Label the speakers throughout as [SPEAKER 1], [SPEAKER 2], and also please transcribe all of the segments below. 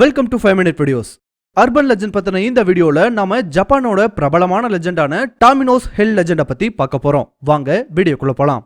[SPEAKER 1] Welcome to five minute videos urban legend பத்தின இந்த வீடியோல நாம ஜப்பானோட பிரபலமான லெஜெண்டான டாமினோஸ் ஹெல் லெஜெண்டை பத்தி பார்க்க போறோம். வாங்க வீடியோக்குள்ள போலாம்.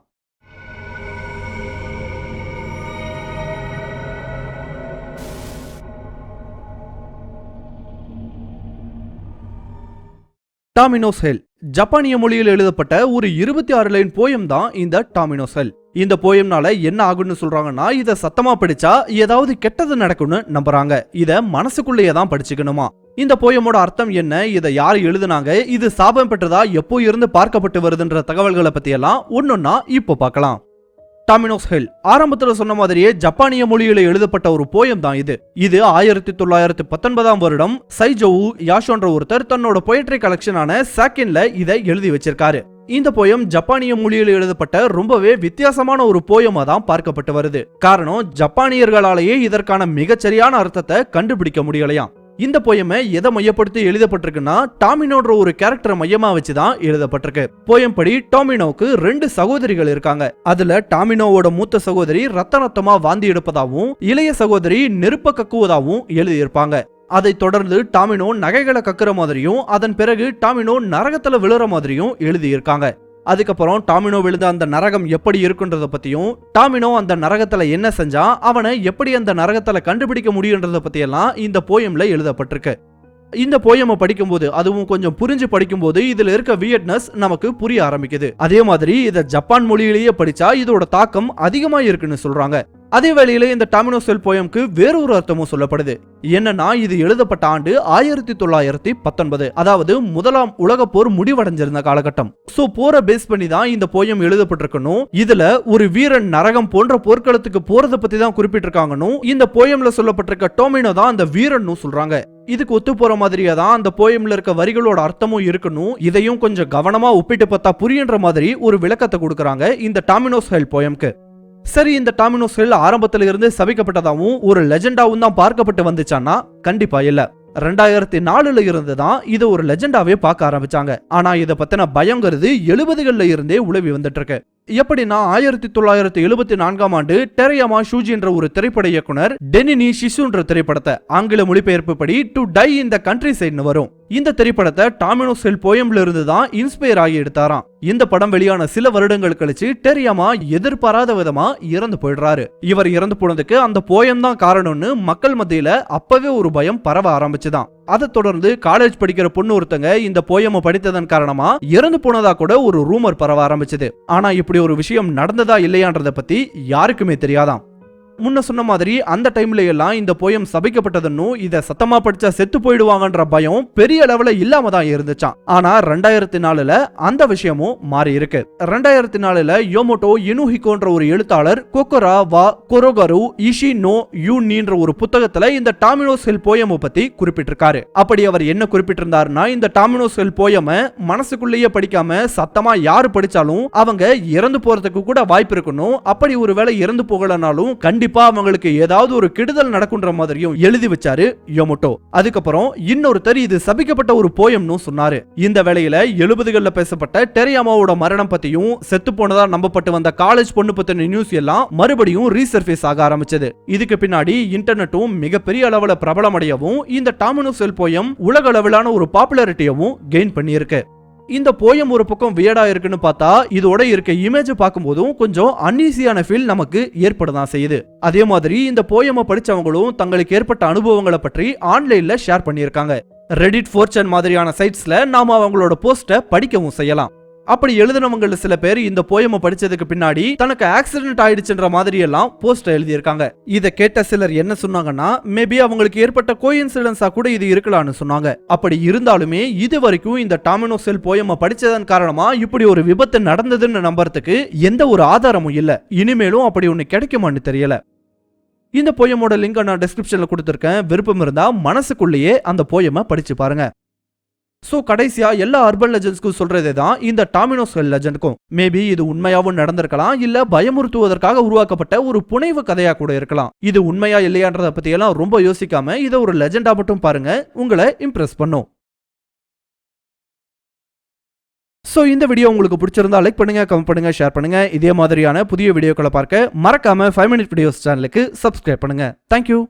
[SPEAKER 1] டாமினோஸ் ஹெல் ஜப்பானிய மொழியில் எழுதப்பட்ட ஒரு இருபத்தி ஆறு லைன் போயம் தான் இந்த டாமினோசல் இந்த போயம்னால என்ன ஆகும்னு சொல்றாங்கன்னா இத சத்தமா படிச்சா ஏதாவது கெட்டது நடக்கும்னு நம்புறாங்க. இத மனசுக்குள்ளேயே தான் படிச்சுக்கணுமா? இந்த போயமோட அர்த்தம் என்ன? இதை யார் எழுதுனாங்க? இது சாபம் பெற்றதா? எப்போ இருந்து பார்க்கப்பட்டு வருதுன்ற தகவல்களை பத்தி எல்லாம் ஒன்னொன்னா இப்போ பார்க்கலாம். டாமினோஸ் ஹெல் ஆரம்பத்துல சொன்ன மாதிரியே ஜப்பானிய மொழியில எழுதப்பட்ட ஒரு போயம் தான் இது. இது ஆயிரத்தி தொள்ளாயிரத்தி பத்தொன்பதாம் வருடம் சைஜோவு யாஷோன்ற ஒருத்தர் தன்னோட பொயட்ரி கலெக்ஷனான சாக்கின்ல இதை எழுதி வச்சிருக்காரு. இந்த போயம் ஜப்பானிய மொழியில் எழுதப்பட்ட ரொம்பவே வித்தியாசமான ஒரு போயமா தான் பார்க்கப்பட்டு வருது. காரணம் ஜப்பானியர்களாலேயே இதற்கான மிகச்சரியான அர்த்தத்தை கண்டுபிடிக்க முடியலையாம். இந்த போயமை எதை மையப்படுத்தி எழுதப்பட்டிருக்குன்னா டாமினோன்ற ஒரு கேரக்டரை மையமா வச்சு தான் எழுதப்பட்டிருக்கு. போயம் படி டாமினோவுக்கு ரெண்டு சகோதரிகள் இருக்காங்க. அதுல டாமினோவோட மூத்த சகோதரி ரத்த ரத்தமா வாந்தி எடுப்பதாகவும் இளைய சகோதரி நெருப்ப கக்குவதாகவும் எழுதியிருப்பாங்க. அதைத் தொடர்ந்து டாமினோ நகைகளை கக்குற மாதிரியும் அதன் பிறகு டாமினோ நரகத்துல விழுற மாதிரியும் எழுதியிருக்காங்க. அதுக்கப்புறம் டாமினோ விழுந்த அந்த நரகம் எப்படி இருக்குன்றத பத்தியும் டாமினோ அந்த நரகத்துல என்ன செஞ்சா அவனை எப்படி அந்த நரகத்துல கண்டுபிடிக்க முடியுன்றத பத்தியெல்லாம் இந்த போயம்ல எழுதப்பட்டிருக்கு. இந்த போயமை படிக்கும்போது அதுவும் கொஞ்சம் புரிஞ்சு படிக்கும்போது இதுல இருக்க வியட்னஸ் நமக்கு புரிய ஆரம்பிக்குது. அதே மாதிரி இதை ஜப்பான் மொழியிலேயே படிச்சா இதோட தாக்கம் அதிகமா இருக்குன்னு சொல்றாங்க. அதே வேளையில இந்த டாமினோசெல் போயம்க்கு வேறொரு அர்த்தமும் சொல்லப்படுது. என்னன்னா இது எழுதப்பட்ட ஆண்டு ஆயிரத்தி தொள்ளாயிரத்தி பத்தொன்பது. அதாவது முதலாம் உலக போர் முடிவடைஞ்சிருந்த காலகட்டம். சோ போரை பேஸ் பண்ணி தான் இந்த போயம் எழுதப்பட்டிருக்கணும். இதுல ஒரு வீரன் நரகம் போன்ற போர்க்களத்துக்கு போறத பத்தி தான் குறிப்பிட்டிருக்காங்கன்னு இந்த போயம்ல சொல்லப்பட்டிருக்க டோமினோ தான் அந்த வீரன் சொல்றாங்க. இதுக்கு ஒத்து போற மாதிரியே தான் அந்த போயம்ல இருக்க வரிகளோட அர்த்தமும் இருக்கணும். இதையும் கொஞ்சம் கவனமா ஒப்பிட்டு பார்த்தா புரியுன்ற மாதிரி ஒரு விளக்கத்தை கொடுக்கறாங்க இந்த டாமினோஸ் ஹெல் போயம்க்கு சரி இந்த டாமினோஸ் ஹெல் ஆரம்பத்துல இருந்து சபிக்கப்பட்டதாகவும் ஒரு லெஜெண்டாவும் தான் பார்க்கப்பட்டு வந்துச்சான்னா கண்டிப்பா இல்ல. ரெண்டாயிரத்தி நாலுல இருந்து தான் இதை ஒரு லெஜெண்டாவே பார்க்க ஆரம்பிச்சாங்க. ஆனா இத பத்தின பயங்கிறது எழுபதுகள்ல இருந்தே உழவி வந்துட்டு இருக்கு. எப்படின்னா ஆயிரத்தி தொள்ளாயிரத்தி எழுபத்தி நான்காம் ஆண்டு டெரையமா ஷூஜி என்ற ஒரு திரைப்பட இயக்குனர் டெனினி ஷிசுன்ற திரைப்படத்தை ஆங்கில மொழிபெயர்ப்பு படி டு டை இந்த கண்ட்ரி சைட்னு வரும். இந்த திரைப்படத்தை டாமினோ செல் போயம்ல இருந்து தான் இன்ஸ்பயர் ஆகி எடுத்தாராம். இந்த படம் வெளியான சில வருடங்கள் கழிச்சு டெரியாமா எதிர்பாராத விதமா இறந்து போயிடுறாரு. இவர் இறந்து போனதுக்கு அந்த போயம் தான் காரணம்னு மக்கள் மத்தியில அப்பவே ஒரு பயம் பரவ ஆரம்பிச்சுதான். அதை தொடர்ந்து காலேஜ் படிக்கிற பொண்ணு ஒருத்தங்க இந்த போயம படித்ததன் காரணமா இறந்து போனதா கூட ஒரு ரூமர் பரவ ஆரம்பிச்சது. ஆனா இப்படி ஒரு விஷயம் நடந்ததா இல்லையான்றத பத்தி யாருக்குமே தெரியாதாம். முன்ன சொன்ன மாதிரி அந்த டைம்ல எல்லாம் இந்த போயம் சபிக்கப்பட்டதுன்னும் இதை சத்தமா படிச்சா செத்து போயிடுவாங்கன்ற பயம் பெரிய அளவுல இல்லாம தான் இருந்துச்சான் ஆனா ரெண்டாயிரத்தி நாலுல அந்த விஷயமும் மாறி இருக்கு. ரெண்டாயிரத்தி நாலுல யோமோட்டோ இனுஹிகோன்ற ஒரு எழுத்தாளர் கொக்கரா வா கொரோகரு இஷி நோ யூனின்ற ஒரு புத்தகத்துல இந்த டாமினோஸ் ஹில் போயம பத்தி குறிப்பிட்டிருக்காரு. அப்படி அவர் என்ன குறிப்பிட்டிருந்தாருன்னா இந்த டாமினோஸ் ஹில் போயம மனசுக்குள்ளேயே படிக்காம சத்தமா யாரு படிச்சாலும் அவங்க இறந்து போறதுக்கு கூட வாய்ப்பு இருக்கணும் அப்படி ஒருவேளை இறந்து போகலனாலும் கண்டிப்பா கண்டிப்பா அவங்களுக்கு ஏதாவது ஒரு கெடுதல் நடக்குன்ற மாதிரியும் எழுதி வச்சாரு யோமோட்டோ. அதுக்கப்புறம் இன்னொருத்தர் இது சபிக்கப்பட்ட ஒரு போயம்னு சொன்னாரு. இந்த வேளையில எழுபதுகள்ல பேசப்பட்ட டெரியாமாவோட மரணம் பத்தியும் செத்து போனதா நம்பப்பட்டு வந்த காலேஜ் பொண்ணு பத்தின நியூஸ் எல்லாம் மறுபடியும் ரீசர்ஃபேஸ் ஆக ஆரம்பிச்சது. இதுக்கு பின்னாடி இன்டர்நெட்டும் மிகப்பெரிய அளவுல பிரபலமடையவும் இந்த டாமினோ செல் போயம் உலக அளவிலான ஒரு பாப்புலாரிட்டியவும் கெயின் பண்ணியிருக்கு. இந்த போயம் ஒரு பக்கம் வியடா இருக்குன்னு பார்த்தா இதோட இருக்க இமேஜ் பார்க்கும்போதும் கொஞ்சம் அன்ஈஸியான ஃபீல் நமக்கு ஏற்படதான் செய்யுது. அதே மாதிரி இந்த போயமை படிச்சவங்களும் தங்களுக்கு ஏற்பட்ட அனுபவங்களை பற்றி ஆன்லைன்ல ஷேர் பண்ணியிருக்காங்க. ரெடிட் ஃபோர்ச்சன் மாதிரியான சைட்ஸ்ல நாம அவங்களோட போஸ்ட்டை படிக்கவும் செய்யலாம். அப்படி எழுதினவங்கள சில பேர் இந்த போயமை படிச்சதுக்கு பின்னாடி தனக்கு ஆக்சிடென்ட் ஆயிடுச்சுன்ற மாதிரி எல்லாம் போஸ்ட் எழுதியிருக்காங்க. இதை கேட்ட சிலர் என்ன சொன்னாங்கன்னா மேபி அவங்களுக்கு ஏற்பட்ட கோயின்சிடன்ஸா கூட இது இருக்கலாம்னு சொன்னாங்க. அப்படி இருந்தாலுமே இது வரைக்கும் இந்த டாமினோ செல் போயமை படிச்சதன் காரணமா இப்படி ஒரு விபத்து நடந்ததுன்னு நம்புறதுக்கு எந்த ஒரு ஆதாரமும் இல்ல. இனிமேலும் அப்படி ஒன்னு கிடைக்குமான்னு தெரியல. இந்த போயமோட லிங்க் நான் டிஸ்கிரிப்ஷன்ல கொடுத்துருக்கேன். விருப்பம் இருந்தா மனசுக்குள்ளேயே அந்த போயமை படிச்சு பாருங்க. ஸோ கடைசியா எல்லா அர்பன் லெஜண்ட்ஸ்க்கும் சொல்றதே தான் இந்த டாமினோஸ் லெஜெண்டுக்கும் மேபி இது உண்மையாவும் நடந்திருக்கலாம் இல்ல பயமுறுத்துவதற்காக உருவாக்கப்பட்ட ஒரு புனைவு கதையா கூட இருக்கலாம். இது உண்மையா இல்லையான்றத பற்றியெல்லாம் ரொம்ப யோசிக்காம இதை ஒரு லெஜெண்டா மட்டும் பாருங்க உங்களை இம்ப்ரெஸ் பண்ணும். ஸோ இந்த வீடியோ உங்களுக்கு பிடிச்சிருந்தா லைக் பண்ணுங்க கமெண்ட் பண்ணுங்க ஷேர் பண்ணுங்க. இதே மாதிரியான புதிய வீடியோக்களை பார்க்க மறக்காம ஃபைவ் மினிட் வீடியோஸ் சேனலுக்கு சப்ஸ்கிரைப் பண்ணுங்க. Thank you